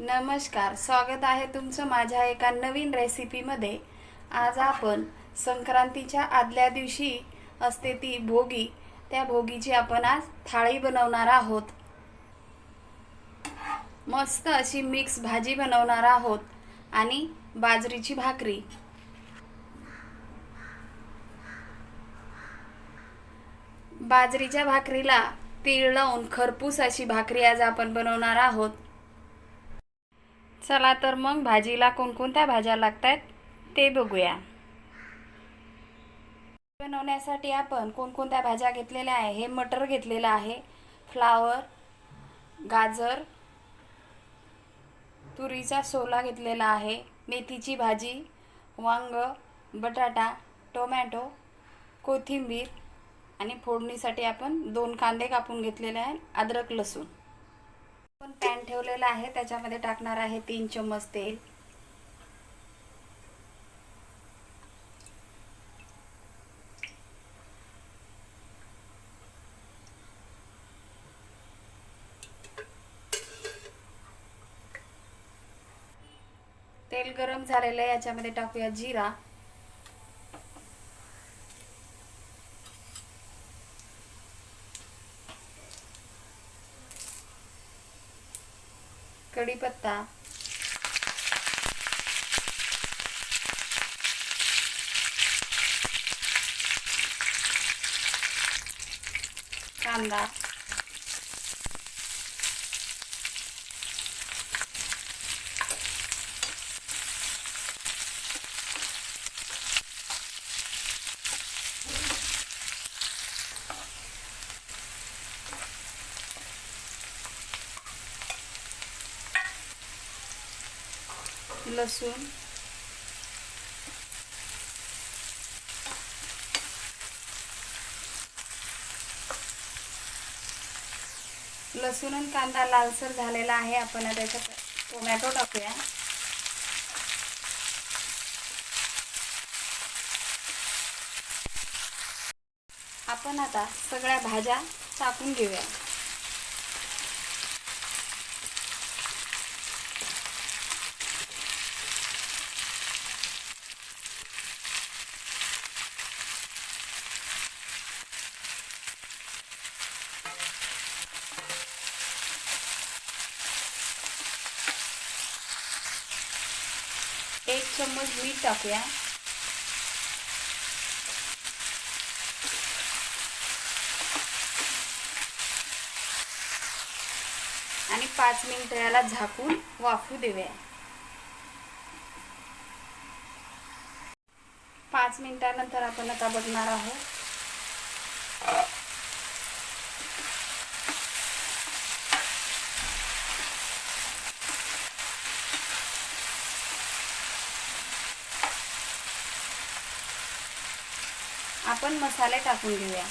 नमस्कार स्वागत आहे तुमचं माझ्या एका नवीन रेसिपीमध्ये. आज आपण संक्रांतीच्या आदल्या दिवशी असते ती भोगी. त्या भोगीची आपण आज थाळी बनवणार आहोत. मस्त अशी मिक्स भाजी बनवणार आहोत आणि बाजरीची भाकरी. बाजरीच्या भाकरीला तीळ लावून खरपूस अशी भाकरी आज आपण बनवणार आहोत. चला तर मग भाजीला कोणकोणत्या भाज्या लागत आहेत ते बघूया. बनवण्यासाठी आपण कोणकोणत्या भाज्या घेतलेल्या आहे? हे मटर घेतलेलं आहे फ्लावर गाजर तुरीचा सोला घेतलेला आहे मेथीची भाजी वांग बटाटा टोमॅटो कोथिंबीर आणि फोडणीसाठी आपण दोन कांदे कापून घेतलेले आहे अद्रक लसूण. पण पॅन ठेवलेला आहे त्याच्यामध्ये टाकणार आहे तीन चम्मच तेल. तेल गरम झालेलं आहे याच्यामध्ये टाकूया जिरा. कढीपत्ता कांदा. लसूण. लसूण आणि कांदा लालसर झालेला आहे. आपण आता त्याच्यात टोमॅटो टाकूया. आपण आता सगळ्या भाज्या टाकून घेऊया. एक चम्मच मीठ टाकूया. आणि पाच मिनिट याला झाकून वाफू देऊया. पाच मिनिटानंतर आपण आता बघणार आहोत आपण मसाले टाकून घेऊया.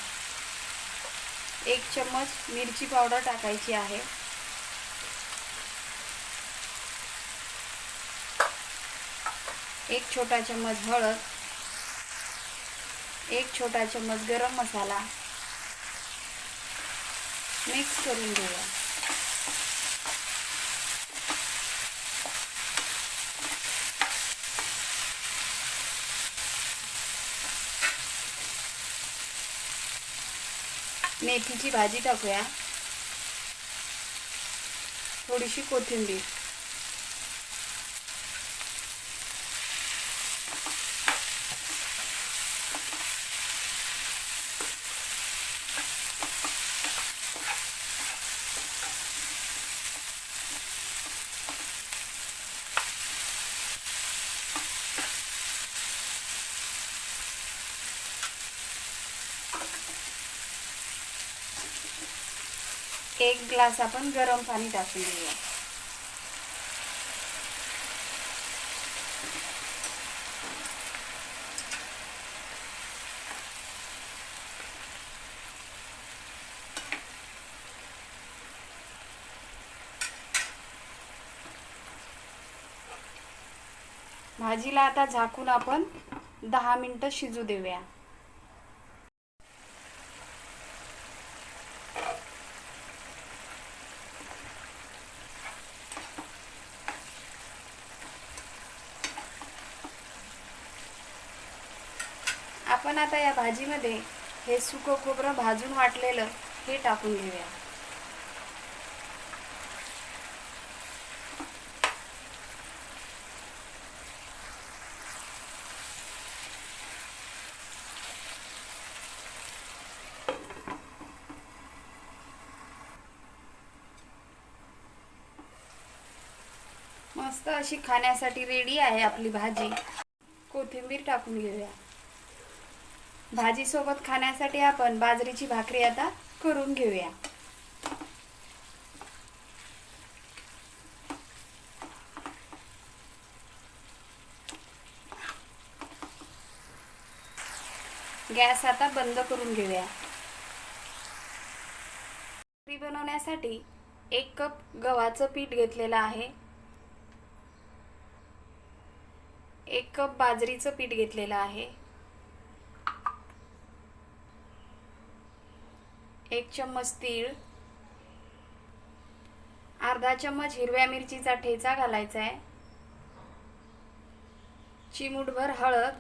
एक चम्मच मिरची पावडर टाकायची आहे. एक छोटा चम्मच हळद. एक छोटा चम्मच गरम मसाला. मिक्स करून घेऊया. मेथीची भाजी टाकूया. थोडीशी कोथिंबीर. एक ग्लास आपण गरम पाणी टाकून देऊया भाजीला आता झाकून आपण दहा मिनटं शिजू देऊया. आपण आता या भाजीमध्ये हे सुकं खोबरं भाजून वाटलेलं हे टाकून घेऊया. मस्त अशी खाण्यासाठी रेडी आहे आपली भाजी. कोथिंबीर टाकून घेऊया. भाजीसोबत खाण्यासाठी आपण बाजरीची भाकरी आता करून घेऊया. गॅस आता बंद करून घेऊया. भाकरी बनवण्यासाठी एक कप गव्हाचं पीठ घेतलेलं आहे. एक कप बाजरीचं पीठ घेतलेलं आहे. एक चम्मच तीळ अर्धा चम्मच हिरव्या मिरचीचा ठेचा घालायचा आहे. चिमूटभर हळद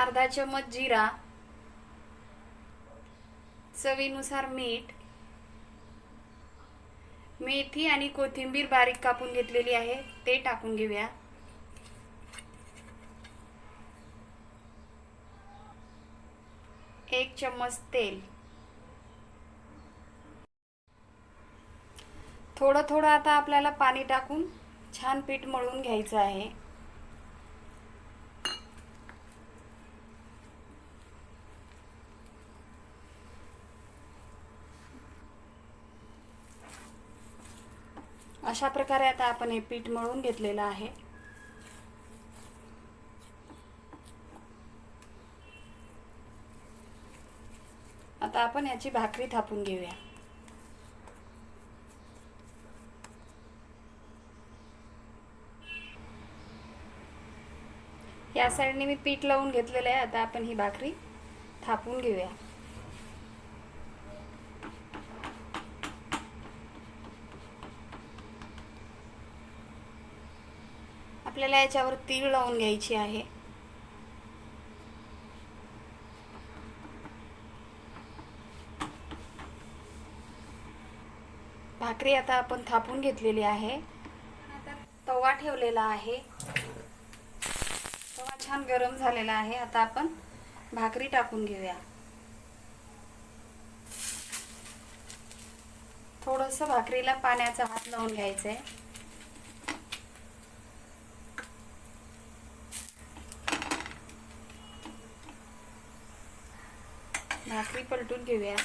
अर्धा चम्मच जिरा चवीनुसार मीठ मेथी आणि कोथिंबीर बारीक कापून घेतलेली आहे ते टाकून घेऊया. एक चम्मच तेल. थोडं थोडं आता आपल्याला पाणी टाकून छान पीठ मळून घ्यायचं आहे. अशा प्रकारे आता आपण हे पीठ मळून घेतलेलं आहे. आपण याची भाकरी थापून घेऊया. या साईडने मी पीठ लावून घेतलेलं आहे. आता आपण ही भाकरी थापून घेऊया. आपल्याला याच्यावर तीळ लावून घ्यायची आहे. भाकरी आता आपण थापून घेतलेली आहे. आता तवा ठेवलेला आहे. तवा छान गरम झालेला आहे. आता आपण भाकरी टाकून घेऊया. थोडंसं भाकरीला पाण्याचा हात लावून घ्यायचं आहे भाकरी पलटून घेऊया.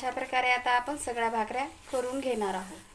अशा प्रकारे आता आपण सगळ्या भाकऱ्या करून घेणार आहोत.